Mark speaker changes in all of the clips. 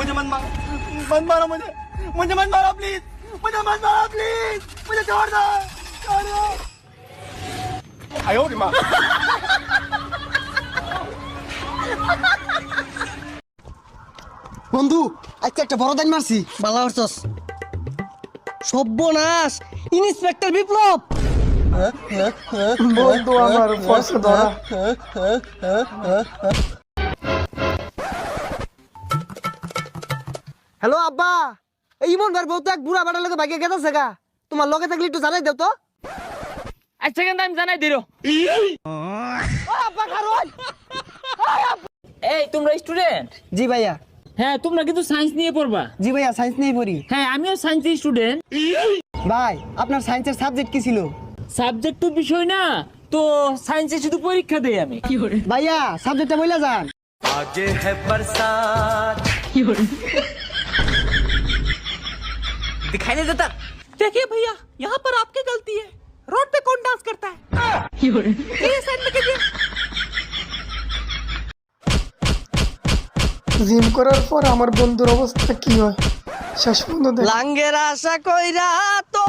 Speaker 1: मुझे मत मारो। मत मारो मुझे। मुझे मत मारो प्लीज मुझे मत मारो प्लीज मुझे छोड़ दो। छोड़ दो। आयो रे मां।
Speaker 2: বন্ধু আজকে একটা বড় দান মারছি।
Speaker 3: বালা হরছস। সব্যনাশ! ইন্সপেক্টর বিপ্লব!
Speaker 2: বন্ধু আমার পয়সা ধরা হ্যালো আব্বা এই ইমন ভাই বউ তো এক বুড়া বাড়ার লগে ভাগে গেছে সেগা তোমার লগে থাকলে একটু জানাই দেও তো।
Speaker 3: এক সেকেন্ড আমি জানাই দিল। এই তোমরা স্টুডেন্ট
Speaker 2: জি ভাইয়া।
Speaker 3: হ্যাঁ তোমরা কিন্তু সায়েন্স নিয়ে পড়বা।
Speaker 2: জি ভাইয়া সায়েন্স নিয়ে পড়ি।
Speaker 3: হ্যাঁ আমিও সায়েন্সের স্টুডেন্ট
Speaker 2: ভাই আপনার সায়েন্সের সাবজেক্ট কি ছিল?
Speaker 3: সাবজেক্ট তো বিষয় না তো সায়েন্সে শুধু পরীক্ষা দেই আমি। কি করে?
Speaker 2: ভাইয়া সাবজেক্টটা বইলা যান।
Speaker 1: আজ হ্যাঁ বরসাত। কি করে?
Speaker 3: दिखाई नहीं देता देखिए भैया यहाँ पर आपकी गलती है रोड पे कौन डांस करता है ये साइड में कीजिए
Speaker 4: জিম করার পর আমার বন্ধুর অবস্থা কি হয় শেষ পর্যন্ত দেখ
Speaker 2: লাঙ্গের আশা কইরা তো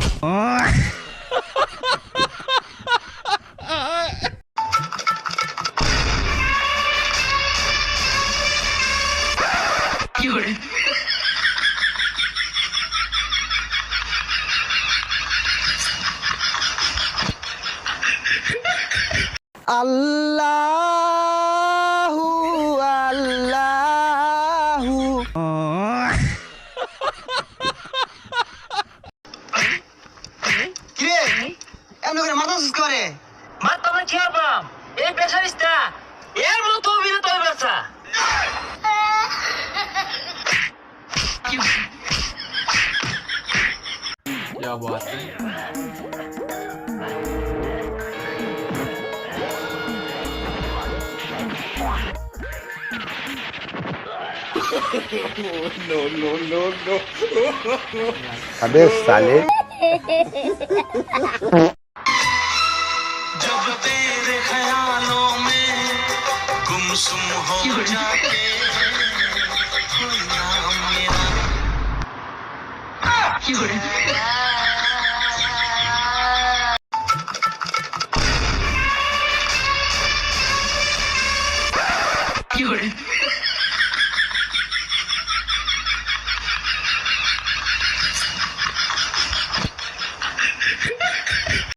Speaker 2: আল্লাহু আল্লাহু। কিরে? এমন করে মাথা সুস করে।
Speaker 3: মাত্র আমরা কি পাম এই প্রেশারিস্টটা এর মতো অভিনেতা no, no, no, no.
Speaker 5: अबे साले
Speaker 1: जब तेरे ख्यालों में गुमसुम हो जाते हैं You're